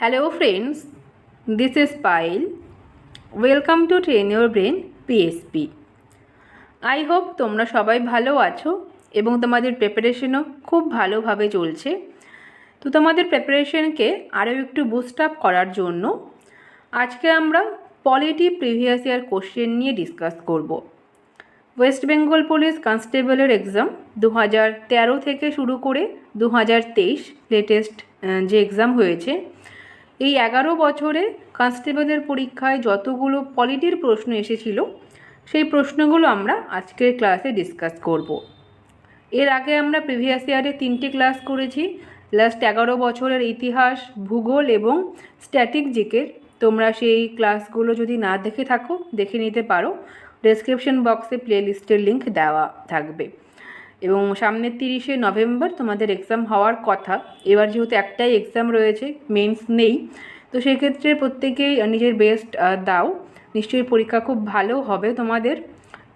Hello friends, this is Pile. Welcome to Train Your Brain PSP. I hope তোমরা সবাই ভালো আছো এবং তোমাদের প্রিপারেশনও খুব ভালোভাবে চলছে তো তোমাদের প্রিপারেশনকে আরও একটু বুস্ট আপ করার জন্য আজকে আমরা পলিটি প্রিভিয়াস ইয়ার কোশ্চেন নিয়ে ডিসকাস করব ওয়েস্ট বেঙ্গল পুলিশ কনস্টেবলের এক্সাম দু হাজার তেরো থেকে শুরু করে দু হাজার তেইশ লেটেস্ট যে এক্সাম হয়েছে এই এগারো বছরে কনস্টেবলের পরীক্ষায় যতগুলো পলিটির প্রশ্ন এসেছিল, সেই প্রশ্নগুলো আমরা আজকের ক্লাসে ডিসকাস করব। এর আগে আমরা প্রিভিয়াস ইয়ারে তিনটে ক্লাস করেছি লাস্ট এগারো বছরের ইতিহাস, ভূগোল এবং স্ট্যাটিক জিকের তোমরা সেই ক্লাসগুলো যদি না দেখে থাকো, দেখে নিতে পারো। ডেসক্রিপশন বক্সে প্লেলিস্টের লিঙ্ক দেওয়া থাকবে। এবং সামনের তিরিশে নভেম্বর তোমাদের এক্সাম হওয়ার কথা। এবার যেহেতু একটাই এক্সাম রয়েছে মেন্স নেই, তো সেক্ষেত্রে প্রত্যেকেই নিজের বেস্ট দাও। নিশ্চয়ই পরীক্ষা খুব ভালো হবে তোমাদের।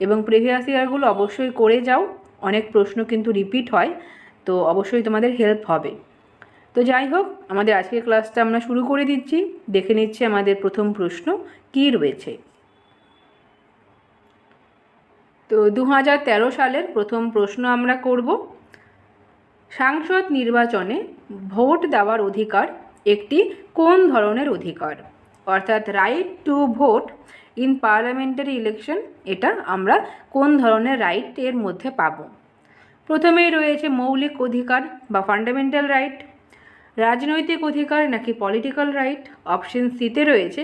এবং প্রিভিয়াস ইয়ারগুলো অবশ্যই করে যাও। অনেক প্রশ্ন কিন্তু রিপিট হয়, তো অবশ্যই তোমাদের হেল্প হবে। তো যাই হোক, আমাদের আজকের ক্লাসটা আমরা শুরু করে দিচ্ছি। দেখে নিচ্ছি আমাদের প্রথম প্রশ্ন, কী রয়েছে? তো দু হাজার তেরো সালের প্রথম প্রশ্ন আমরা করব। সাংসদ নির্বাচনে ভোট দেওয়ার অধিকার একটি কোন ধরনের অধিকার? অর্থাৎ right to vote in parliamentary election এটা আমরা কোন ধরনের রাইট এর মধ্যে পাব? প্রথমেই রয়েছে মৌলিক অধিকার বা ফান্ডামেন্টাল রাইট রাজনৈতিক অধিকার নাকি পলিটিক্যাল রাইট অপশন সিতে রয়েছে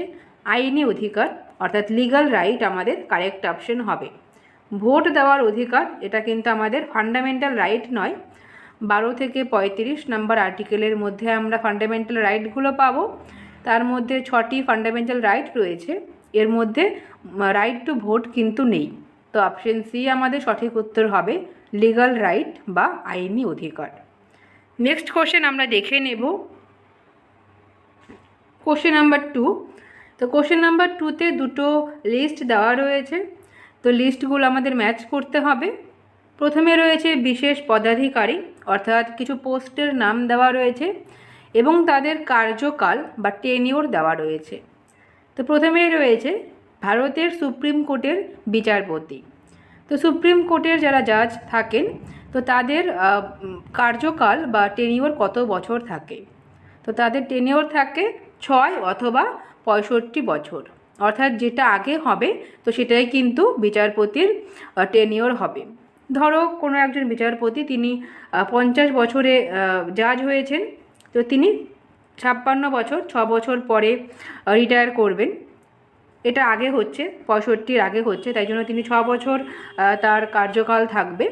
আইনি অধিকার, অর্থাৎ লিগাল রাইট আমাদের কারেক্ট অপশন হবে। ভোট দেওয়ার অধিকার, এটা কিন্তু আমাদের ফান্ডামেন্টাল রাইট নয়। বারো থেকে পঁয়ত্রিশ নাম্বার আর্টিকেলের মধ্যে আমরা ফান্ডামেন্টাল রাইটগুলো পাবো। তার মধ্যে ছটি ফান্ডামেন্টাল রাইট রয়েছে। এর মধ্যে রাইট টু ভোট কিন্তু নেই। তো অপশন সি আমাদের সঠিক উত্তর হবে লিগাল রাইট বা আইনি অধিকার। নেক্সট কোশ্চেন আমরা দেখে নেব। কোশ্চেন নাম্বার টু তো কোশ্চেন নাম্বার টুতে দুটো লিস্ট দেওয়া রয়েছে। তো লিস্টগুলো আমাদের ম্যাচ করতে হবে। প্রথমে রয়েছে বিশেষ পদাধিকারী, অর্থাৎ কিছু পোস্টের নাম দেওয়া রয়েছে এবং তাদের কার্যকাল বা টেনিওর দেওয়া রয়েছে। তো প্রথমেই রয়েছে ভারতের সুপ্রিম কোর্টের বিচারপতি। তো সুপ্রিম কোর্টের যারা জাজ থাকেন, তো তাদের কার্যকাল বা টেনিওর কত বছর থাকে? তো তাদের টেনিওর থাকে ছয় অথবা পঁয়ষট্টি বছর। অর্থাৎ যেটা আগে হবে, তো সেটাই কিন্তু বিচারপতির টেনিওর হবে। ধরো কোনো একজন বিচারপতি তিনি পঞ্চাশ বছরে জাজ হয়েছেন, তো তিনি ছাপ্পান্ন বছর, ছ বছর পরে রিটায়ার করবেন। এটা আগে হচ্ছে, পঁয়ষট্টির আগে হচ্ছে, তাই জন্য তিনি ছ বছর তার কার্যকাল থাকবে।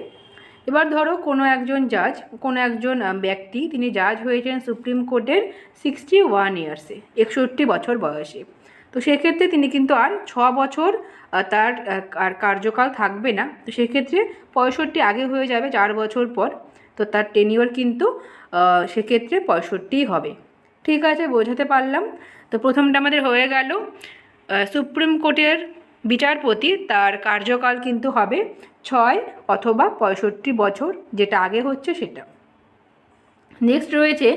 এবার ধরো কোনো একজন জাজ কোনো একজন ব্যক্তি, তিনি জাজ হয়েছেন সুপ্রিম কোর্টের সিক্সটি ওয়ান ইয়ার্সে একষট্টি বছর বয়সে। তো সেক্ষেত্রে তিনি কিন্তু আর ছ বছর তার আর কার্যকাল থাকবে না। তো সেক্ষেত্রে পঁয়ষট্টি আগে হয়ে যাবে চার বছর পর। তো তার টেনিওর কিন্তু সেক্ষেত্রে পঁয়ষট্টিই হবে। ঠিক আছে, বোঝাতে পারলাম? তো প্রথমটা আমাদের হয়ে গেল। সুপ্রিম কোর্টের বিচারপতি, তার কার্যকাল কিন্তু হবে ছয় অথবা পঁয়ষট্টি বছর, যেটা আগে হচ্ছে সেটা। নেক্সট রয়েছে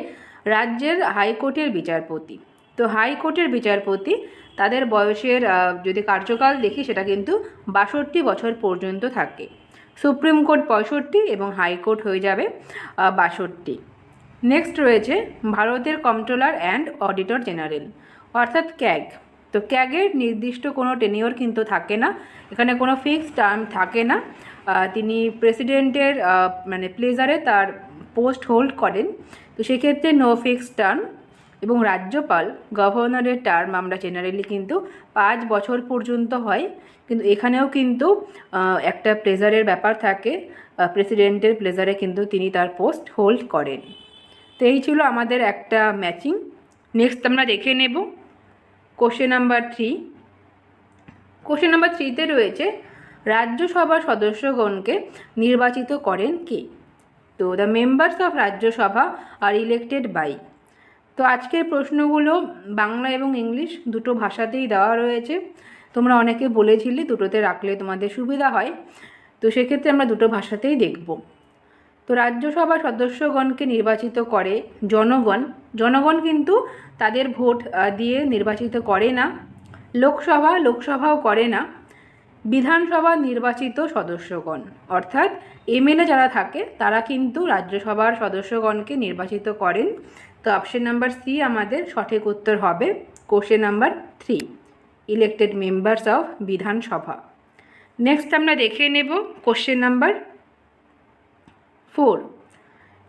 রাজ্যের হাইকোর্টের বিচারপতি। তো হাইকোর্টের বিচারপতি তাদের বয়সের যদি কার্যকাল দেখি সেটা কিন্তু বাষট্টি বছর পর্যন্ত থাকে। সুপ্রিম কোর্ট পঁয়ষট্টি এবং হাইকোর্ট হয়ে যাবে বাষট্টি। নেক্সট রয়েছে ভারতের কন্ট্রোলার অ্যান্ড অডিটর জেনারেল, অর্থাৎ ক্যাগ। তো ক্যাগের নির্দিষ্ট কোনো টেনিওর কিন্তু থাকে না, এখানে কোনো ফিক্সড টার্ম থাকে না। তিনি প্রেসিডেন্টের মানে প্লেজারে তার পোস্ট হোল্ড করেন। তো সেক্ষেত্রে নো ফিক্সড টার্ম এবং রাজ্যপাল গভর্নরের টার্ম আমরা জেনারেলি কিন্তু পাঁচ বছর পর্যন্ত হয়। কিন্তু এখানেও কিন্তু একটা প্লেজারের ব্যাপার থাকে প্রেসিডেন্টের প্লেজারে কিন্তু তিনি তার পোস্ট হোল্ড করেন। তো এই ছিল আমাদের একটা ম্যাচিং নেক্সট আমরা দেখে নেব question number three question number থ্রিতে রয়েছে, রাজ্যসভার সদস্যগণকে নির্বাচিত করেন কে? তো the members of Rajya Sabha are elected by তো আজকের প্রশ্নগুলো বাংলা এবং ইংলিশ দুটো ভাষাতেই দেওয়া রয়েছে। তোমরা অনেকে বলেছিলে দুটোতে রাখলে তোমাদের সুবিধা হয়। তো সেক্ষেত্রে আমরা দুটো ভাষাতেই দেখব। তো রাজ্যসভা সদস্যগণকে নির্বাচিত করে জনগণ। জনগণ কিন্তু তাদের ভোট দিয়ে নির্বাচিত করে না। লোকসভা, লোকসভাও করে না। বিধানসভা নির্বাচিত সদস্যগণ। অর্থাৎ এমএলএ যারা থাকে, তারা কিন্তু রাজ্যসভার সদস্যগণকে নির্বাচিত করেন। তো অপশন নাম্বার সি আমাদের সঠিক উত্তর হবে question number three elected members of Vidhan Sabha next আমরা দেখে নেব question number four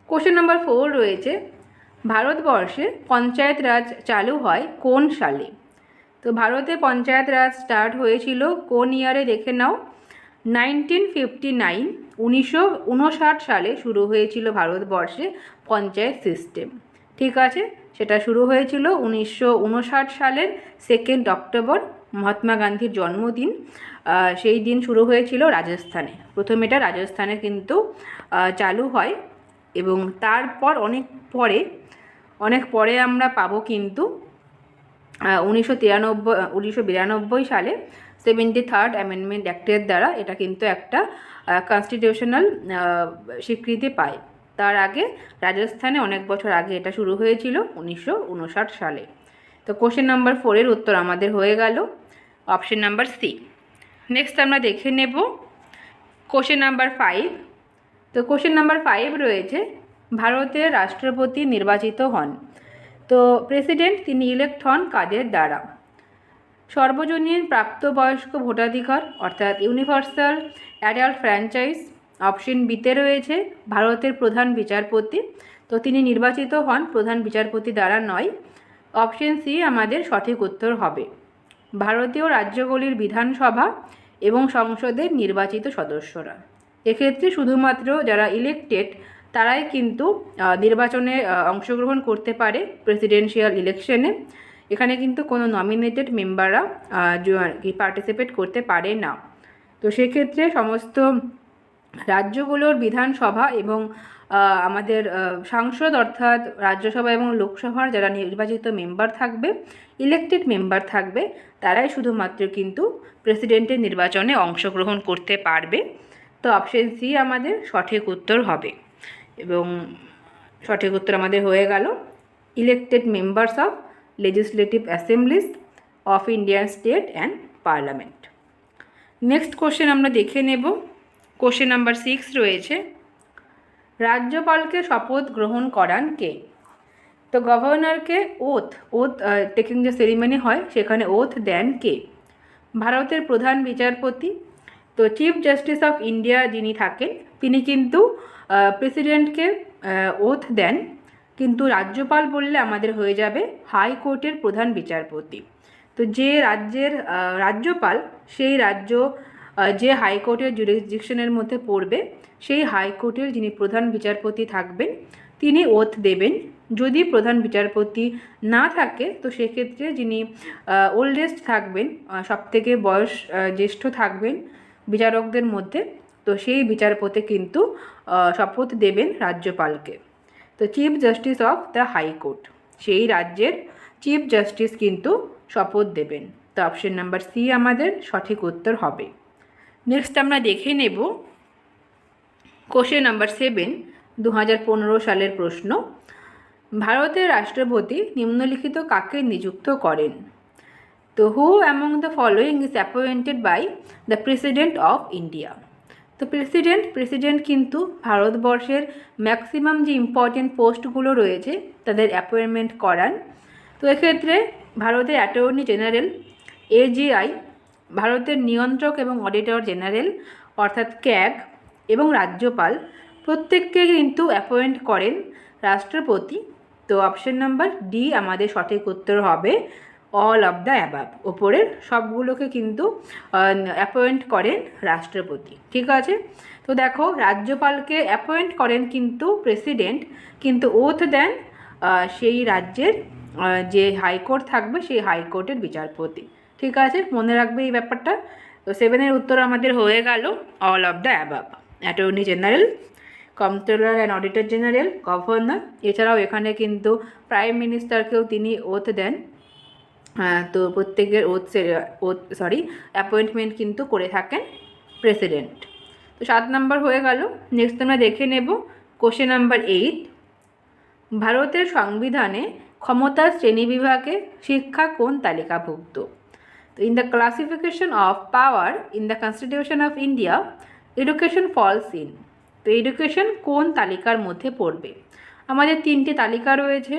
question number four রয়েছে, ভারতবর্ষে পঞ্চায়েত রাজ চালু হয় কোন সালে? তো ভারতে পঞ্চায়েত রাজ স্টার্ট হয়েছিল কোন ইয়ারে দেখে নাও। নাইনটিন ফিফটি নাইন উনিশশো উনষাট সালে শুরু হয়েছিল ভারতবর্ষে পঞ্চায়েত সিস্টেম ঠিক আছে? সেটা শুরু হয়েছিল উনিশশো উনষাট সালের সেকেন্ড অক্টোবর মহাত্মা গান্ধীর জন্মদিন। সেই দিন শুরু হয়েছিল রাজস্থানে। প্রথম এটা রাজস্থানে কিন্তু চালু হয় এবং তারপর অনেক পরে অনেক পরে আমরা পাবো কিন্তু উনিশশো তিরানব্বই, উনিশশো বিরানব্বই সালে সেভেন্টি থার্ড অ্যামেন্ডমেন্ট অ্যাক্টের দ্বারা এটা কিন্তু একটা কনস্টিটিউশনাল স্বীকৃতি পায়। তার আগে রাজস্থানে অনেক বছর আগে এটা শুরু হয়েছিল, উনিশশো উনষাট সালে। তো কোশ্চেন নাম্বার ফোরের উত্তর আমাদের হয়ে গেল অপশন নাম্বার সি নেক্সট আমরা দেখে নেব কোশ্চেন নাম্বার ফাইভ তো কোশ্চেন নাম্বার ফাইভ রয়েছে, ভারতের রাষ্ট্রপতি নির্বাচিত হন। তো প্রেসিডেন্ট তিনি ইলেক্ট হন কাদের দ্বারা? সর্বজনীন প্রাপ্তবয়স্ক ভোটাধিকার, অর্থাৎ ইউনিভার্সাল অ্যাডাল্ট ফ্র্যাঞ্চাইজ অপশন বিতে রয়েছে ভারতের প্রধান বিচারপতি। তো তিনি নির্বাচিত হন প্রধান বিচারপতি দ্বারা নয়। অপশন সি আমাদের সঠিক উত্তর হবে। ভারতীয় রাজ্যগুলির বিধানসভা এবং সংসদের নির্বাচিত সদস্যরা। এক্ষেত্রে শুধুমাত্র যারা ইলেকটেড তারাই কিন্তু নির্বাচনে অংশগ্রহণ করতে পারে প্রেসিডেন্সিয়াল ইলেকশনে এখানে কিন্তু কোনো নমিনেটেড মেম্বাররা পার্টিসিপেট করতে পারে না। তো সেক্ষেত্রে সমস্ত রাজ্যগুলোর বিধানসভা এবং আমাদের সাংসদ অর্থাৎ রাজ্যসভা এবং লোকসভার যারা নির্বাচিত মেম্বার থাকবে, ইলেকটেড মেম্বার থাকবে, তারাই শুধুমাত্র কিন্তু প্রেসিডেন্টের নির্বাচনে অংশগ্রহণ করতে পারবে। তো অপশন সি আমাদের সঠিক উত্তর হবে। এবং সঠিক উত্তর আমাদের হয়ে গেল, elected members of legislative assemblies of Indian state and parliament. Next question আমরা দেখে নেব। কোশ্চেন নাম্বার সিক্স রয়েছে, রাজ্যপালকে শপথ গ্রহণ করান কে? তো গভর্নরকে ওথ ওথ টেকিং যে সেরিমনি হয়, সেখানে ওথ দেন কে? ভারতের প্রধান বিচারপতি, তো চিফ জাস্টিস অফ ইন্ডিয়া যিনি থাকেন, তিনি কিন্তু প্রেসিডেন্টকে ওথ দেন, কিন্তু রাজ্যপাল বললে আমাদের হয়ে যাবে হাইকোর্টের প্রধান বিচারপতি। তো যে রাজ্যের রাজ্যপাল, সেই রাজ্য যে হাইকোর্টের জুরিসডিকশনের মধ্যে পড়বে, সেই হাইকোর্টের যিনি প্রধান বিচারপতি থাকবেন, তিনি ওথ দেবেন। যদি প্রধান বিচারপতি না থাকে, তো সেক্ষেত্রে যিনি ওল্ডেস্ট থাকবেন সবথেকে বয়স জ্যেষ্ঠ থাকবেন বিচারকদের মধ্যে, তো সেই বিচারপতি কিন্তু শপথ দেবেন রাজ্যপালকে। তো chief justice of the high court সেই রাজ্যের চিফ জাস্টিস কিন্তু শপথ দেবেন। তো অপশন নাম্বার সি আমাদের সঠিক উত্তর হবে। নেক্সট আমরা দেখে নেব কোশ্চেন নাম্বার সেভেন দু হাজার পনেরো সালের প্রশ্ন। ভারতের রাষ্ট্রপতি নিম্নলিখিত কাকে নিযুক্ত করেন? তো who among the following is appointed by the president of India তো প্রেসিডেন্ট প্রেসিডেন্ট কিন্তু ভারতবর্ষের ম্যাক্সিমাম যে ইম্পর্টেন্ট পোস্টগুলো রয়েছে, তাদের অ্যাপয়েন্টমেন্ট করান। তো এক্ষেত্রে ভারতের অ্যাটর্নি জেনারেল এজিআই ভারতের নিয়ন্ত্রক এবং অডিটর জেনারেল অর্থাৎ ক্যাগ, এবং রাজ্যপাল, প্রত্যেককে কিন্তু অ্যাপয়েন্ট করেন রাষ্ট্রপতি। তো অপশন নাম্বার ডি আমাদের সঠিক উত্তর হবে অল অফ দ্য অ্যাবাব ওপরের সবগুলোকে কিন্তু অ্যাপয়েন্ট করেন রাষ্ট্রপতি। ঠিক আছে? তো দেখো, রাজ্যপালকে অ্যাপয়েন্ট করেন কিন্তু প্রেসিডেন্ট কিন্তু ওথ দেন সেই রাজ্যের যে হাইকোর্ট থাকবে, সেই হাইকোর্টের বিচারপতি। ঠিক আছে? মনে রাখবে এই ব্যাপারটা। তো সেভেনের উত্তর আমাদের হয়ে গেল all of the above attorney general comptroller and auditor general governor এছাড়াও এখানে কিন্তু প্রাইম মিনিস্টারকেও তিনি ওথ দেন। তো প্রত্যেকের ওথ ওথ সরি অ্যাপয়েন্টমেন্ট কিন্তু করে থাকেন প্রেসিডেন্ট তো সাত নাম্বার হয়ে গেল। নেক্সট আমরা দেখে নেব কোশ্চেন নাম্বার এইট ভারতের সংবিধানে ক্ষমতার শ্রেণীবিভাগে শিক্ষা কোন তালিকাভুক্ত? তো in the classification of power in the constitution of India education falls in তো এডুকেশন কোন তালিকার মধ্যে পড়বে? আমাদের তিনটি তালিকা রয়েছে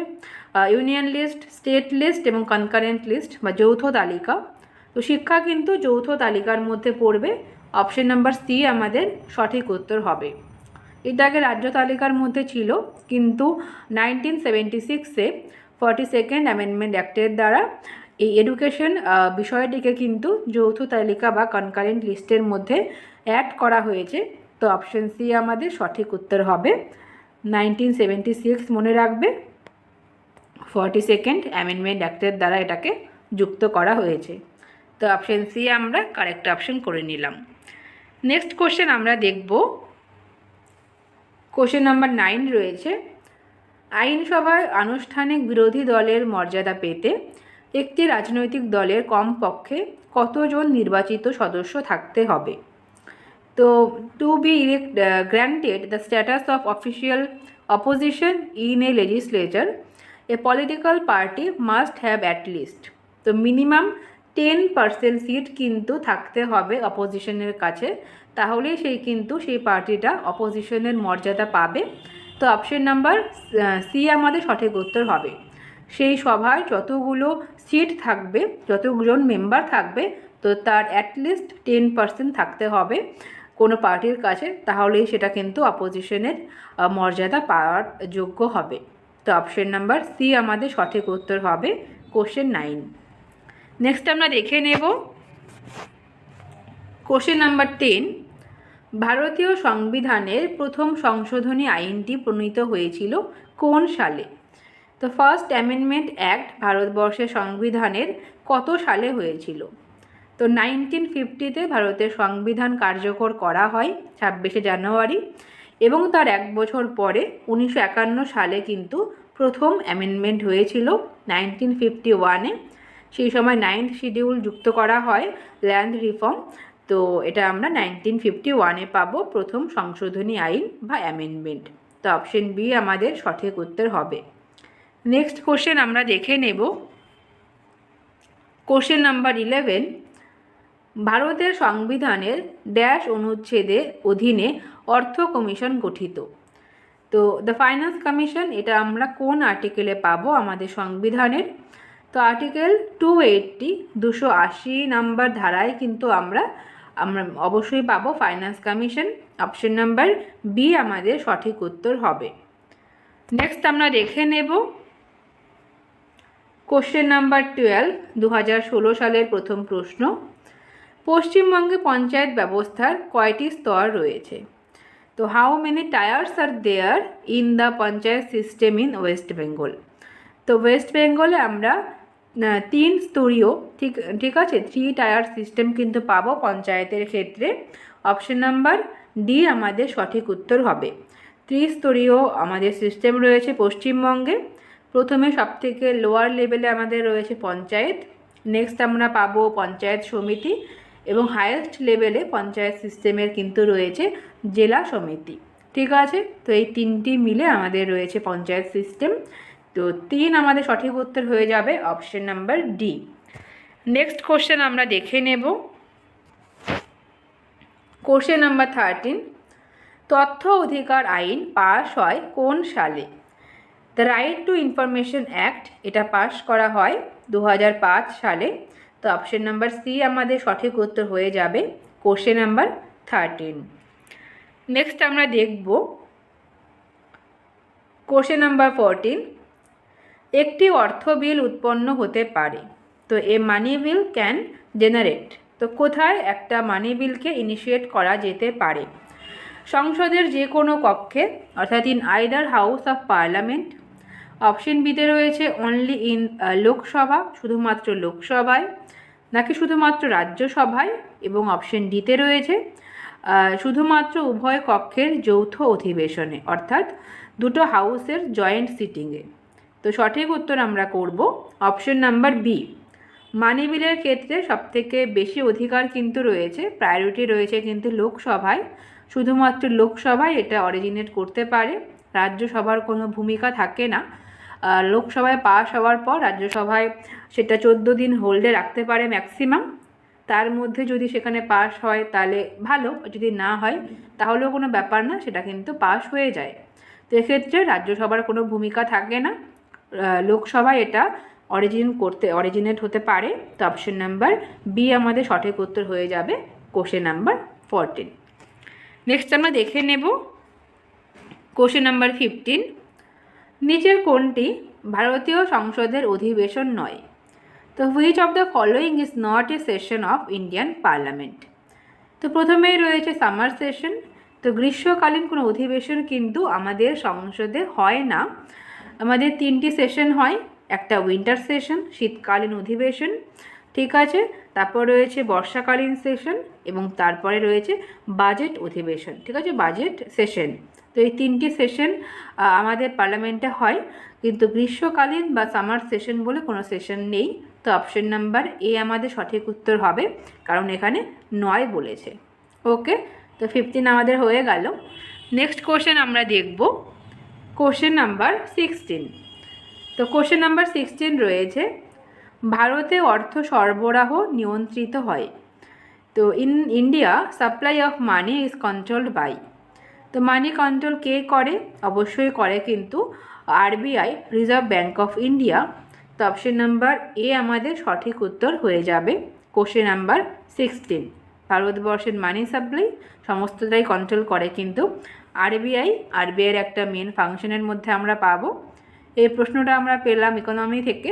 ইউনিয়ন লিস্ট স্টেট লিস্ট এবং কনকারেন্ট লিস্ট বা যৌথ তালিকা। তো শিক্ষা কিন্তু যৌথ তালিকার মধ্যে পড়বে। অপশন নাম্বার সি আমাদের সঠিক উত্তর হবে। এটা আগে রাজ্য তালিকার মধ্যে ছিল, কিন্তু নাইনটিন সেভেন্টি সিক্সে ফর্টি সেকেন্ড অ্যামেন্ডমেন্ট অ্যাক্টের দ্বারা এই এডুকেশন বিষয়টিকে কিন্তু যৌথ তালিকা বা কনকারেন্ট লিস্টের মধ্যে অ্যাড করা হয়েছে। তো অপশন সি আমাদের সঠিক উত্তর হবে। নাইনটিন সেভেন্টি সিক্স মনে রাখবে। ফর্টি সেকেন্ড অ্যামেন্ডমেন্ট অ্যাক্টের দ্বারা এটাকে যুক্ত করা হয়েছে। তো অপশন সি আমরা কারেক্ট অপশন করে নিলাম। নেক্সট কোশ্চেন আমরা দেখব। কোশ্চেন নাম্বার নাইন রয়েছে। আইনসভায় আনুষ্ঠানিক বিরোধী দলের মর্যাদা পেতে একটি রাজনৈতিক দলের কমপক্ষে কতজন নির্বাচিত সদস্য থাকতে হবে? তো to be elect granted the status of official opposition in a legislature a political party must have at least তো মিনিমাম টেন পার্সেন্ট সিট কিন্তু থাকতে হবে অপোজিশনের কাছে তাহলেই সেই কিন্তু সেই পার্টিটা অপোজিশনের মর্যাদা পাবে। তো অপশন নাম্বার সি আমাদের সঠিক উত্তর হবে। সেই সভায় যতগুলো সিট থাকবে, যতজন মেম্বার থাকবে, তো তার অ্যাটলিস্ট টেন পার্সেন্ট থাকতে হবে কোনো পার্টির কাছে তাহলেই সেটা কিন্তু অপোজিশনের মর্যাদা পাওয়ার যোগ্য হবে। তো অপশন নাম্বার সি আমাদের সঠিক উত্তর হবে কোশ্চেন নাইন নেক্সট আমরা দেখে নেব কোশ্চেন নাম্বার টেন ভারতীয় সংবিধানের প্রথম সংশোধনী আইনটি প্রণীত হয়েছিল কোন সালে? তো ফার্স্ট অ্যামেন্ডমেন্ট অ্যাক্ট ভারতবর্ষের সংবিধানের কত সালে হয়েছিল? তো নাইনটিন ফিফটিতে ভারতের সংবিধান কার্যকর করা হয় ছাব্বিশে জানুয়ারি এবং তার এক বছর পরে উনিশশো একান্ন সালে কিন্তু প্রথম অ্যামেন্ডমেন্ট হয়েছিল নাইনটিন ফিফটি ওয়ানে সেই সময় নাইন্থ শিডিউল যুক্ত করা হয় ল্যান্ড রিফর্ম তো এটা আমরা নাইনটিন ফিফটি ওয়ানে পাবো প্রথম সংশোধনী আইন বা অ্যামেন্ডমেন্ট তো অপশন বি আমাদের সঠিক উত্তর হবে। নেক্সট কোশ্চেন আমরা দেখে নেব। কোশ্চেন নাম্বার ইলেভেন ভারতের সংবিধানের ড্যাশ অনুচ্ছেদের অধীনে অর্থ কমিশন গঠিত। তো দ্য ফাইন্যান্স কমিশন এটা আমরা কোন আর্টিকেলে পাবো আমাদের সংবিধানের? তো আর্টিকেল টু এইটটি দুশো আশি নাম্বার ধারায় কিন্তু আমরা আমরা অবশ্যই পাবো finance commission option number B আমাদের সঠিক উত্তর হবে। নেক্সট আমরা দেখে নেব। কোশ্চেন নাম্বার টুয়েলভ দু ষোলো সালের প্রথম প্রশ্ন। পশ্চিমবঙ্গে পঞ্চায়েত ব্যবস্থার কয়টি স্তর রয়েছে? তো how many tiers are there in the panchayat system in West Bengal তো ওয়েস্ট বেঙ্গলে আমরা তিন স্তরীয়, ঠিক ঠিক আছে? থ্রি টায়ার সিস্টেম কিন্তু পাবো পঞ্চায়েতের ক্ষেত্রে। অপশন নাম্বার ডি আমাদের সঠিক উত্তর হবে। ত্রিস্তরীয় আমাদের সিস্টেম রয়েছে পশ্চিমবঙ্গে। প্রথমে সবথেকে লোয়ার লেভেলে আমাদের রয়েছে পঞ্চায়েত। নেক্সট আমরা পাবো পঞ্চায়েত সমিতি এবং হায়েস্ট লেভেলে পঞ্চায়েত সিস্টেমের কিন্তু রয়েছে জেলা সমিতি। ঠিক আছে? তো এই তিনটি মিলে আমাদের রয়েছে পঞ্চায়েত সিস্টেম তো তিন আমাদের সঠিক উত্তর হয়ে যাবে option number D next question আমরা দেখে নেব। কোশ্চেন নাম্বার থার্টিন তথ্য অধিকার আইন পাশ হয় কোন সালে? The right to information act এটা পাশ করা হয় দু হাজার পাঁচ সালে। তো অপশন নাম্বার সি আমাদের সঠিক উত্তর হয়ে যাবে কোশ্চেন নাম্বার থার্টিন নেক্সট আমরা দেখব কোশ্চেন নাম্বার ফোরটিন একটি অর্থ বিল উৎপন্ন হতে পারে, তো এ মানি বিল ক্যান জেনারেট তো কোথায় একটা মানি বিলকে ইনিশিয়েট করা যেতে পারে? সংসদের যে কোনো কক্ষে, অর্থাৎ in either house of parliament option বিতে রয়েছে অনলি ইন লোকসভা, শুধুমাত্র লোকসভায়, নাকি শুধুমাত্র রাজ্যসভায়, এবং অপশন ডিতে রয়েছে শুধুমাত্র উভয় কক্ষের যৌথ অধিবেশনে, অর্থাৎ দুটো হাউসের জয়েন্ট সিটিংয়ে তো সঠিক উত্তর আমরা করব অপশন নাম্বার বি মানি বিলের ক্ষেত্রে সবথেকে বেশি অধিকার কিন্তু রয়েছে প্রায়োরিটি রয়েছে কিন্তু লোকসভায়, শুধুমাত্র লোকসভায় এটা অরিজিনেট করতে পারে, রাজ্যসভার কোনো ভূমিকা থাকে না লোকসভায় পাস হওয়ার পর রাজ্যসভায় সেটা চোদ্দ দিন হোল্ডে রাখতে পারে ম্যাক্সিমাম। তার মধ্যে যদি সেখানে পাস হয় তাহলে ভালো, যদি না হয় তাহলেও কোনো ব্যাপার না, সেটা কিন্তু পাস হয়ে যায়। তো এক্ষেত্রে রাজ্যসভার কোনো ভূমিকা থাকে না। লোকসভায় এটা অরিজিন করতে, অরিজিনেট হতে পারে। তো অপশন নাম্বার বি আমাদের সঠিক উত্তর হয়ে যাবে কোশ্চেন নাম্বার ফোরটিন। নেক্সট আমরা দেখে নেব কোশ্চেন নাম্বার ফিফটিন। নিচের কোনটি ভারতীয় সংসদের অধিবেশন নয়। তো which of the following is not a session of Indian parliament তো প্রথমেই রয়েছে সামার সেশন তো গ্রীষ্মকালীন কোনো অধিবেশন কিন্তু আমাদের সংসদে হয় না। আমাদের তিনটি সেশন হয়, একটা উইন্টার সেশন শীতকালীন অধিবেশন, ঠিক আছে? তারপর রয়েছে বর্ষাকালীন সেশন এবং তারপরে রয়েছে বাজেট অধিবেশন, ঠিক আছে? বাজেট সেশন তো এই তিনটি সেশন আমাদের পার্লামেন্টে হয়। কিন্তু গ্রীষ্মকালীন বা সামার সেশন বলে কোনো সেশন নেই। তো অপশন নাম্বার এ আমাদের সঠিক উত্তর হবে, কারণ এখানে নয় বলেছে। ওকে তো ফিফটিন আমাদের হয়ে গেল। নেক্সট কোশ্চেন আমরা দেখব। কোশ্চেন নাম্বার সিক্সটিন তো কোশ্চেন নাম্বার সিক্সটিন রয়েছে, ভারতে অর্থ সরবরাহ নিয়ন্ত্রিত হয়। তো in India supply of money is controlled by তো মানি কন্ট্রোল কে করে? অবশ্যই করে কিন্তু RBI reserve bank of India তো অপশন নাম্বার এ আমাদের সঠিক উত্তর হয়ে যাবে। কোশ্চেন নাম্বার সিক্সটিন ভারতবর্ষের মানি সাপ্লাই সমস্তটাই কন্ট্রোল করে কিন্তু আরবিআই আরবিআইয়ের একটা মেন ফাংশনের মধ্যে আমরা পাবো। এই প্রশ্নটা আমরা পেলাম ইকোনমি থেকে।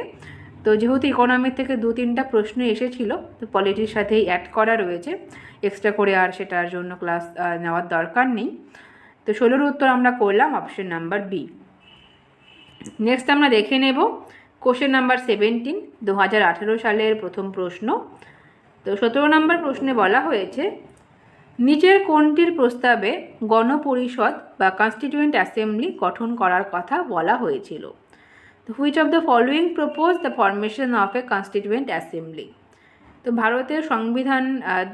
তো যেহেতু ইকোনমি থেকে দু তিনটা প্রশ্ন এসেছিল, তো পলিটির সাথেই অ্যাড করা রয়েছে। এক্সট্রা করে আর সেটার জন্য ক্লাস নেওয়ার দরকার নেই। তো ষোলোর উত্তর আমরা করলাম অপশন নাম্বার বি নেক্সট আমরা দেখে নেব কোশ্চেন নাম্বার সেভেন্টিন দু হাজার আঠেরো সালের প্রথম প্রশ্ন। তো সতেরো নম্বর প্রশ্নে বলা হয়েছে নিচের কোনটির প্রস্তাবে গণপরিষদ বা কনস্টিটিউয়েন্ট অ্যাসেম্বলি গঠন করার কথা বলা হয়েছিল? তো which of the following propose the formation of a constituent assembly তো ভারতের সংবিধান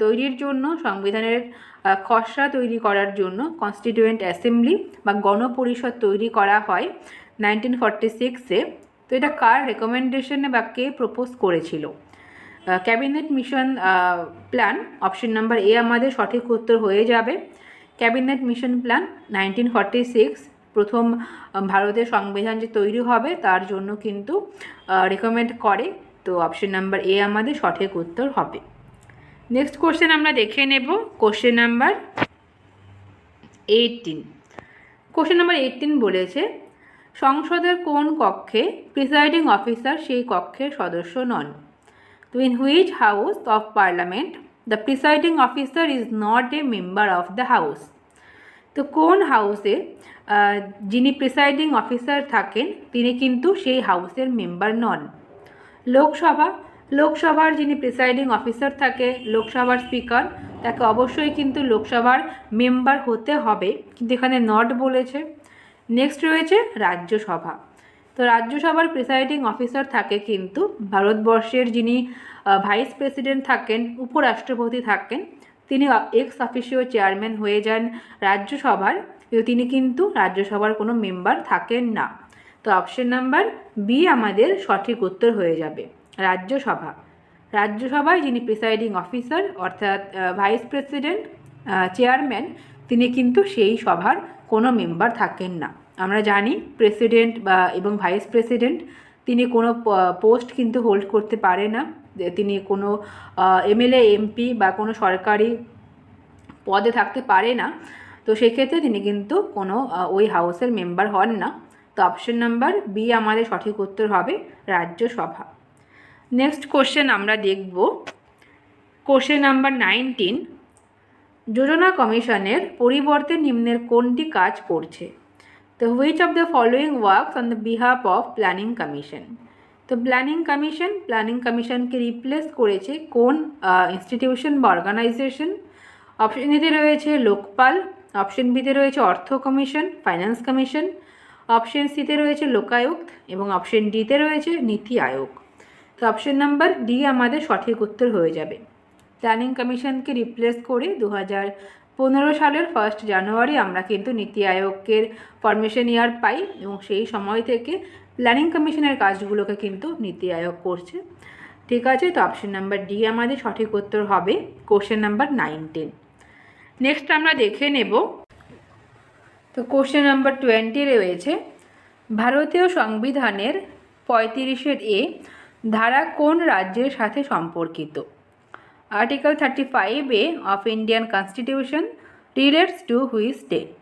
তৈরির জন্য সংবিধানের খসড়া তৈরি করার জন্য কনস্টিটিউয়েন্ট অ্যাসেম্বলি বা গণপরিষদ তৈরি করা হয় নাইনটিন ফর্টি সিক্সে তো এটা কার রেকমেন্ডেশনে বা কে প্রপোজ করেছিল? Cabinet mission plan option number A আমাদের সঠিক উত্তর হয়ে যাবে। Cabinet mission plan nineteen forty six প্রথম ভারতের সংবিধান যে তৈরি হবে তার জন্য কিন্তু রেকমেন্ড করে। তো অপশন নাম্বার এ আমাদের সঠিক উত্তর হবে। নেক্সট কোশ্চেন আমরা দেখে নেব question number eighteen question number eighteen বলেছে, সংসদের কোন কক্ষে প্রিসাইডিং অফিসার সেই কক্ষের সদস্য নন? তো in which house of parliament the presiding officer is not a member of the house তো কোন হাউসে যিনি প্রিসাইডিং অফিসার থাকেন, তিনি কিন্তু সেই হাউসের মেম্বার নন। লোকসভা লোকসভার যিনি প্রিসাইডিং অফিসার থাকে, লোকসভার স্পিকার তাকে অবশ্যই কিন্তু লোকসভার মেম্বার হতে হবে। কিন্তু এখানে নট বলেছে। নেক্সট রয়েছে রাজ্যসভা। তো রাজ্যসভার প্রিসাইডিং অফিসার থাকে কিন্তু ভারতবর্ষের যিনি ভাইস প্রেসিডেন্ট থাকেন, উপরাষ্ট্রপতি থাকেন, তিনি এক্স অফিসিও চেয়ারম্যান হয়ে যান রাজ্যসভার। তিনি কিন্তু রাজ্যসভার কোনো মেম্বার থাকেন না। তো অপশন নাম্বার বি আমাদের সঠিক উত্তর হয়ে যাবে। রাজ্যসভা। রাজ্যসভায় যিনি প্রিসাইডিং অফিসার অর্থাৎ ভাইস প্রেসিডেন্ট চেয়ারম্যান তিনি কিন্তু সেই সভার কোনো মেম্বার থাকেন না। আমরা জানি প্রেসিডেন্ট বা, এবং ভাইস প্রেসিডেন্ট তিনি কোনো পোস্ট কিন্তু হোল্ড করতে পারে না। তিনি কোনো এমএলএ এমপি বা কোনো সরকারি পদে থাকতে পারে না। তো সেক্ষেত্রে তিনি কিন্তু কোনো ওই হাউসের মেম্বার হন না। তো অপশন নাম্বার বি আমাদের সঠিক উত্তর হবে রাজ্যসভা। নেক্সট কোশ্চেন আমরা দেখব। কোশ্চেন নাম্বার নাইনটিন যোজনা কমিশনের পরিবর্তে নিম্নের কোনটি কাজ করছে? তো which of the following works on the behalf of planning commission তো প্ল্যানিং কমিশন প্ল্যানিং কমিশনকে রিপ্লেস করেছে কোন ইনস্টিটিউশন বা অর্গানাইজেশন অপশন এতে রয়েছে লোকপাল অপশন বিতে রয়েছে অর্থ কমিশন ফাইন্যান্স কমিশন অপশন সিতে রয়েছে লোকায়ুক্ত এবং অপশন ডিতে রয়েছে নীতি আয়োগ। তো অপশন নাম্বার ডি আমাদের সঠিক উত্তর হয়ে যাবে। প্ল্যানিং কমিশনকে রিপ্লেস করে দু পনেরো সালের ফার্স্ট জানুয়ারি আমরা কিন্তু নীতি আয়োগের ফরমেশন ইয়ার পাই এবং সেই সময় থেকে প্ল্যানিং কমিশনের কাজগুলোকে কিন্তু নীতি আয়োগ করছে। ঠিক আছে, তো অপশন নাম্বার ডি আমাদের সঠিক উত্তর হবে কোশ্চেন নাম্বার নাইনটিন নেক্সট আমরা দেখে নেব। তো কোশ্চেন নাম্বার টোয়েন্টি রয়েছে, ভারতীয় সংবিধানের পঁয়ত্রিশের এ ধারা কোন রাজ্যের সাথে সম্পর্কিত? Article thirty five A of Indian constitution relates to which state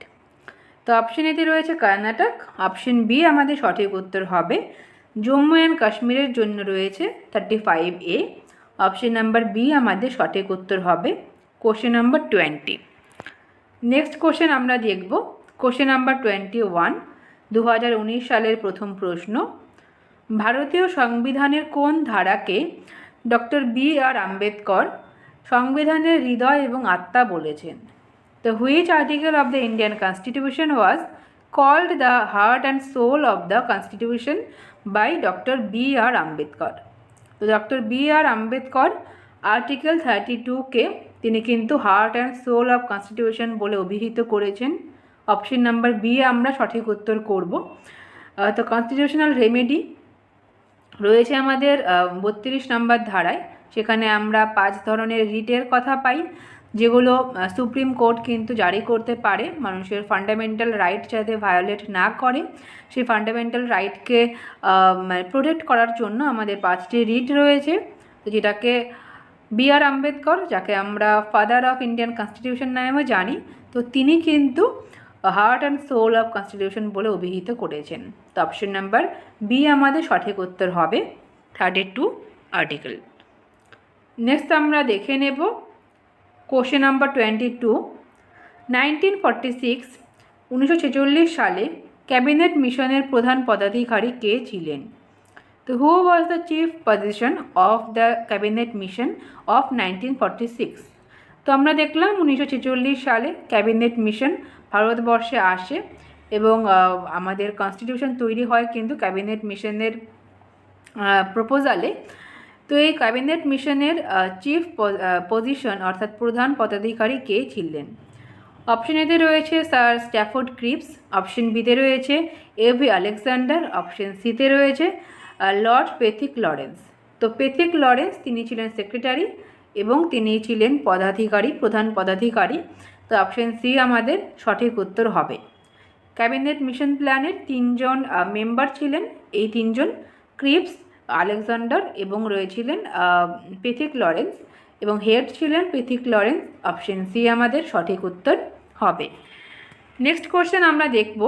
তো অপশন এতে রয়েছে কর্ণাটক অপশন বি আমাদের সঠিক উত্তর হবে, জম্মু অ্যান্ড কাশ্মীরের জন্য রয়েছে thirty five A option number B আমাদের সঠিক উত্তর হবে question number twenty next question আমরা দেখব কোশ্চেন নাম্বার টোয়েন্টি ওয়ান দু হাজার উনিশ সালের প্রথম প্রশ্ন ভারতীয় সংবিধানের কোন ধারাকে ডক্টর বি আর আম্বেদকর সংবিধানের হৃদয় এবং আত্মা বলেছেন? The which article of the Indian constitution was called the heart and soul of the constitution by doctor B R Ambedkar তো doctor B R Ambedkar article thirty টুকে তিনি কিন্তু heart and soul of constitution বলে অভিহিত করেছেন। Option number B আমরা সঠিক উত্তর করব। তো কনস্টিটিউশনাল রেমেডি রয়েছে আমাদের বত্রিশ নম্বর ধারায়। সেখানে আমরা পাঁচ ধরনের রিটের কথা পাই, যেগুলো সুপ্রিম কোর্ট কিন্তু জারি করতে পারে। মানুষের ফান্ডামেন্টাল রাইট যাতে ভায়োলেট না করে, সেই ফান্ডামেন্টাল রাইটকে প্রোটেক্ট করার জন্য আমাদের পাঁচটি রিট রয়েছে, যেটাকে বি আর আম্বেদকর, যাকে আমরা ফাদার অফ ইন্ডিয়ান কনস্টিটিউশন নামেও জানি। তো তিনি কিন্তু heart and soul of constitution বলে অভিহিত করেছেন। তো অপশন নাম্বার বি আমাদের সঠিক উত্তর হবে থার্টি টু আর্টিকেল নেক্সট আমরা দেখে নেব question number twenty two nineteen forty six উনিশশো ছেচল্লিশ সালে ক্যাবিনেট মিশনের প্রধান পদাধিকারী কে ছিলেন? তো who was the chief position of the cabinet mission of nineteen forty six তো আমরা দেখলাম উনিশশো ছেচল্লিশ সালে ক্যাবিনেট মিশন ভারতবর্ষে আসে এবং আমাদের কনস্টিটিউশন তৈরি হয় কিন্তু ক্যাবিনেট মিশনের প্রপোজালে তো এই ক্যাবিনেট মিশনের চিফ পজিশন অর্থাৎ প্রধান পদাধিকারী কে ছিলেন? অপশন এতে রয়েছে স্যার স্ট্যাফোর্ড ক্রিপস অপশন বিতে রয়েছে এভি আলেকজান্ডার অপশন সিতে রয়েছে লর্ড পেথিক লরেন্স তো পেথিক লরেন্স তিনি ছিলেন সেক্রেটারি এবং তিনি ছিলেন পদাধিকারী, প্রধান পদাধিকারী। তো অপশন সি আমাদের সঠিক উত্তর হবে। ক্যাবিনেট মিশন প্ল্যানের তিনজন মেম্বার ছিলেন। এই তিনজন ক্রিপস আলেকজান্ডার এবং রয়েছিলেন পেথিক লরেন্স এবং হেড ছিলেন পেথিক লরেন্স অপশন সি আমাদের সঠিক উত্তর হবে। নেক্সট কোশ্চেন আমরা দেখব।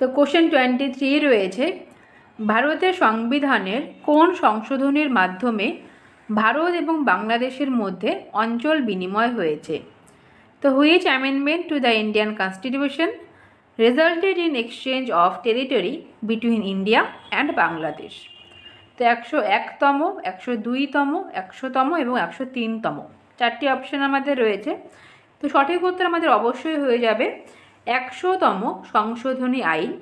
তো কোশ্চেন টোয়েন্টি থ্রি রয়েছে, ভারতের সংবিধানের কোন সংশোধনের মাধ্যমে ভারত এবং বাংলাদেশের মধ্যে অঞ্চল বিনিময় হয়েছে? তো which amendment to the Indian constitution resulted in exchange of territory between India and Bangladesh তো একশো একতম, একশো দুইতম, একশোতম এবং একশো তিনতম। চারটি অপশন আমাদের রয়েছে। তো সঠিক উত্তর আমাদের অবশ্যই হয়ে যাবে একশোতম সংশোধনী আইন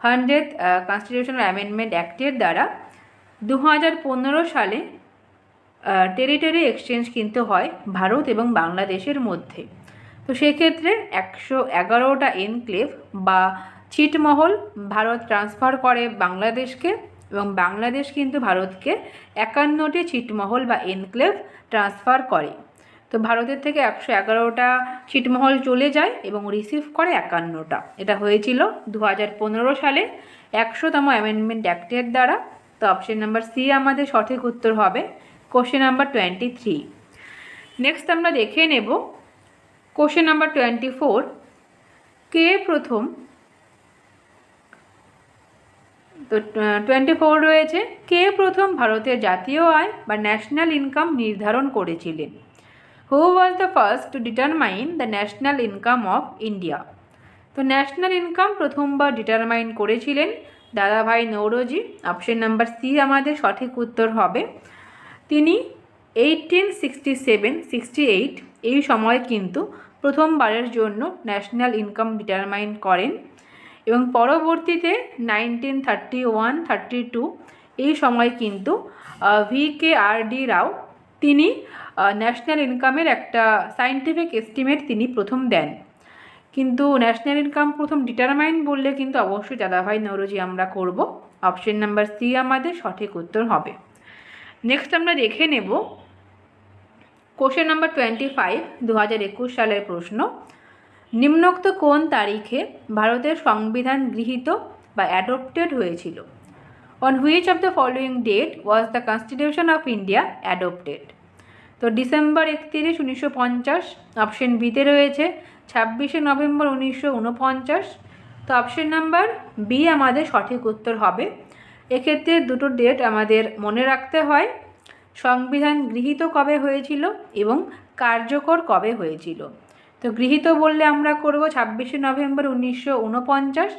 হান্ড্রেড কনস্টিটিউশনাল অ্যামেন্ডমেন্ট অ্যাক্টের দ্বারা দু হাজার পনেরো সালে টেরিটরি এক্সচেঞ্জ কিন্তু হয় ভারত এবং বাংলাদেশের মধ্যে। তো সেক্ষেত্রে একশো এগারোটা এনক্লেভ বা ছিটমহল ভারত ট্রান্সফার করে বাংলাদেশকে এবং বাংলাদেশ কিন্তু ভারতকে একান্নটি ছিটমহল বা এনক্লেভ ট্রান্সফার করে। তো ভারতের থেকে একশো এগারোটা ছিটমহল চলে যায় এবং রিসিভ করে একান্নটা। এটা হয়েছিল দু হাজার পনেরো সালে। একশোতম অ্যামেন্ডমেন্ট অ্যাক্টের দ্বারা। তো অপশন নাম্বার সি আমাদের সঠিক উত্তর হবে। Question number twenty three next আমরা দেখে নেব কোশ্চেন নাম্বার টোয়েন্টি ফোর কে প্রথম, তো টোয়েন্টি ফোর রয়েছে। কে প্রথম ভারতের জাতীয় আয় বা ন্যাশনাল ইনকাম নির্ধারণ করেছিলেন। Who was the first to determine the national income of India তো ন্যাশনাল ইনকাম প্রথমবার ডিটারমাইন করেছিলেন Dadabhai Naoroji. Option number C আমাদের সঠিক উত্তর হবে। তিনি eighteen sixty seven sixty eight এই সময় কিন্তু প্রথমবারের জন্য ন্যাশনাল ইনকাম ডিটারমাইন করেন এবং পরবর্তীতে nineteen thirty one thirty two এই সময় কিন্তু ভি কে আর ডি রাও তিনি ন্যাশনাল ইনকামের একটা সায়েন্টিফিক এস্টিমেট তিনি প্রথম দেন। কিন্তু ন্যাশনাল ইনকাম প্রথম ডিটারমাইন বললে কিন্তু অবশ্যই দাদাভাই নৌরজি আমরা করব। অপশন নাম্বার সি আমাদের সঠিক উত্তর হবে। নেক্সট আমরা দেখে নেব কোশ্চেন নাম্বার টোয়েন্টি ফাইভ দু হাজার একুশ সালের প্রশ্ন। নিম্নোক্ত কোন তারিখে ভারতের সংবিধান গৃহীত বা অ্যাডপ্টেড হয়েছিল? On which of the following date was the constitution of India adopted তো ডিসেম্বর একত্রিশ, উনিশশো পঞ্চাশ অপশন বিতে রয়েছে। ছাব্বিশে নভেম্বর, উনিশশো উনপঞ্চাশ তো অপশন নাম্বার বি আমাদের সঠিক উত্তর হবে। এক্ষেত্রে দুটো ডেট আমাদের মনে রাখতে হয়। সংবিধান গৃহীত কবে হয়েছিল এবং কার্যকর কবে হয়েছিল? তো গৃহীত বললে আমরা করব ছাব্বিশে নভেম্বর উনিশশো উনপঞ্চাশ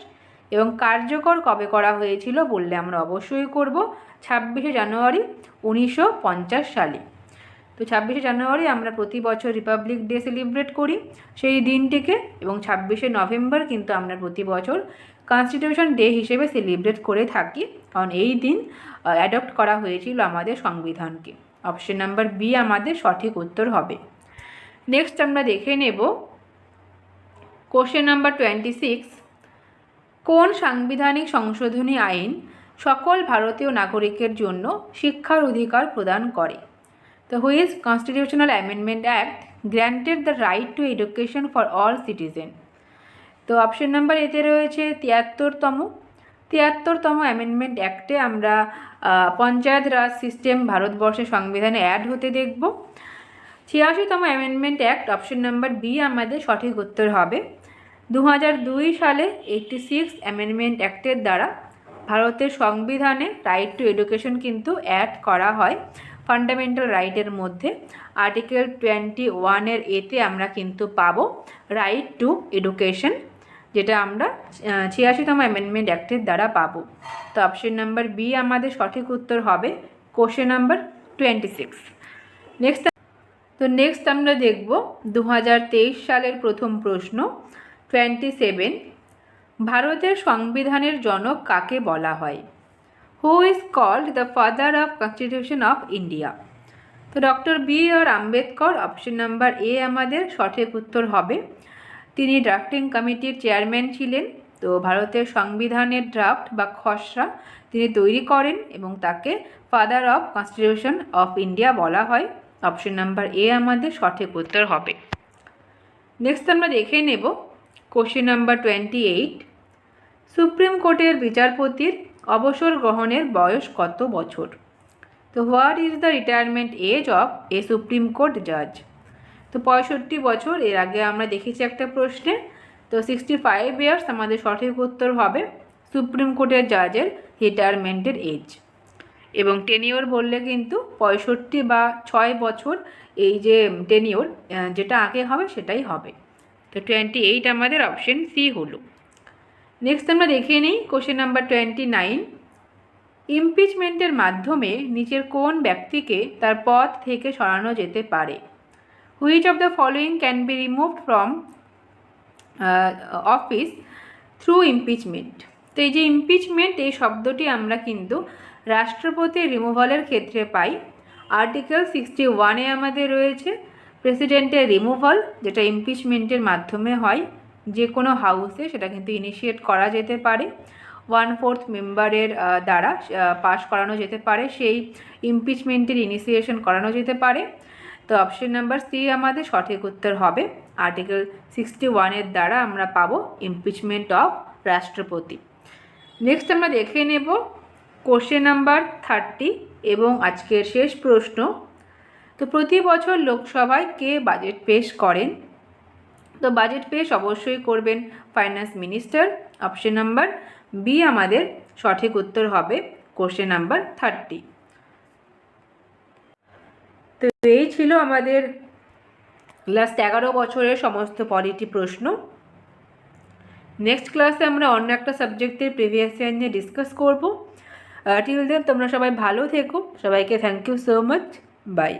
এবং কার্যকর কবে করা হয়েছিল বললে আমরা অবশ্যই করব ছাব্বিশে জানুয়ারি উনিশশো পঞ্চাশ সালে। তো ছাব্বিশে জানুয়ারি আমরা প্রতি বছর রিপাবলিক ডে সেলিব্রেট করি, সেই দিনটিকে এবং ছাব্বিশে নভেম্বর কিন্তু আমরা প্রতি বছর কনস্টিটিউশন ডে হিসেবে সেলিব্রেট করে থাকি। কারণ এই দিন অ্যাডপ্ট করা হয়েছিল আমাদের সংবিধানকে। অপশন নাম্বার বি আমাদের সঠিক উত্তর হবে। নেক্সট আমরা দেখে নেব কোশ্চেন নাম্বার টোয়েন্টি সিক্স কোন সাংবিধানিক সংশোধনী আইন সকল ভারতীয় নাগরিকের জন্য শিক্ষার অধিকার প্রদান করে? তো whose constitutional amendment act granted the right to education for all citizen তো অপশন নাম্বার এতে রয়েছে তিয়াত্তরতম। তিয়াত্তরতম অ্যামেন্ডমেন্ট অ্যাক্টে আমরা পঞ্চায়েত রাজ সিস্টেম ভারতবর্ষের সংবিধানে অ্যাড হতে দেখব। ছিয়াশিতম amendment act option number B আমাদের সঠিক উত্তর হবে। দু সালে এইটটি সিক্স অ্যামেন্ডমেন্ট অ্যাক্টের দ্বারা ভারতের সংবিধানে রাইট টু এডুকেশন কিন্তু অ্যাড করা হয় ফান্ডামেন্টাল রাইটের মধ্যে। আর্টিকেল টোয়েন্টি ওয়ানের এতে আমরা কিন্তু পাবো রাইট টু এডুকেশন যেটা আমরা ছিয়াশিতম অ্যামেন্ডমেন্ট অ্যাক্টের দ্বারা পাবো। তো অপশন নাম্বার বি আমাদের সঠিক উত্তর হবে question number twenty six next তো নেক্সট আমরা দেখব দু হাজার তেইশ সালের প্রথম প্রশ্ন টোয়েন্টি সেভেন ভারতের সংবিধানের জনক কাকে বলা হয়? Who is called the father of constitution of India তো doctor B R Ambedkar option number A আমাদের সঠিক উত্তর হবে তিনি ড্রাফটিং কমিটির চেয়ারম্যান ছিলেন, তো ভারতের সংবিধানের ড্রাফট বা খসড়া তিনি তৈরি করেন এবং তাকে father of constitution of India বলা হয়। অপশন নাম্বার এ আমাদের সঠিক উত্তর হবে। নেক্সট আমরা দেখে নেব question number twenty eight supreme কোর্টের বিচারপতির অবসর গ্রহণের বয়স কত বছর? তো what is the retirement age of a supreme court জাজ তো পঁয়ষট্টি বছর, এর আগে আমরা দেখেছি একটা প্রশ্নে। তো সিক্সটি ফাইভ ইয়ার্স আমাদের সঠিক উত্তর হবে সুপ্রিম কোর্টের জাজের রিটায়ারমেন্টের এজ এবং টেনিওর বললে কিন্তু পঁয়ষট্টি বা ছয় বছর এই যে টেনিওর যেটা আগে হবে সেটাই হবে। তো টোয়েন্টি এইট আমাদের অপশন সি হলো। নেক্সট আমরা দেখে নিই কোশ্চেন নাম্বার টোয়েন্টি নাইন ইমপিচমেন্টের মাধ্যমে নিচের কোন ব্যক্তিকে তার পদ থেকে সরানো যেতে পারে? Which of the following can be removed from office through impeachment তো এই যে ইমপিচমেন্ট এই শব্দটি আমরা কিন্তু রাষ্ট্রপতির রিমুভালের ক্ষেত্রে পাই। আর্টিকেল সিক্সটি ওয়ানে আমাদের রয়েছে প্রেসিডেন্টের রিমুভাল যেটা ইমপিচমেন্টের মাধ্যমে হয়। যে কোনো হাউসে সেটা কিন্তু ইনিশিয়েট করা যেতে পারে। ওয়ান ফোর্থ মেম্বারের দ্বারা পাশ করানো যেতে পারে। সেই ইমপিচমেন্টের ইনিশিয়েশন করানো যেতে পারে। তো অপশন নাম্বার সি আমাদের সঠিক উত্তর হবে। আর্টিকেল সিক্সটি ওয়ানের দ্বারা আমরা পাবো ইমপিচমেন্ট অফ রাষ্ট্রপতি। নেক্সট আমরা দেখে নেব কোশ্চেন নাম্বার থার্টি এবং আজকের শেষ প্রশ্ন। তো প্রতি বছর লোকসভায় কে বাজেট পেশ করেন? তো বাজেট পেশ অবশ্যই করবেন finance minister option number B আমাদের সঠিক উত্তর হবে কোশ্চেন নাম্বার থার্টি তো এই ছিল আমাদের লাস্ট এগারো বছরের সমস্ত পলিটি প্রশ্ন। নেক্সট ক্লাসে আমরা অন্য একটা সাবজেক্টের প্রিভিয়াস ইয়ার নিয়ে ডিসকাস করব। টিল দেন তোমরা সবাই ভালো থেকো। সবাইকে thank you so much bye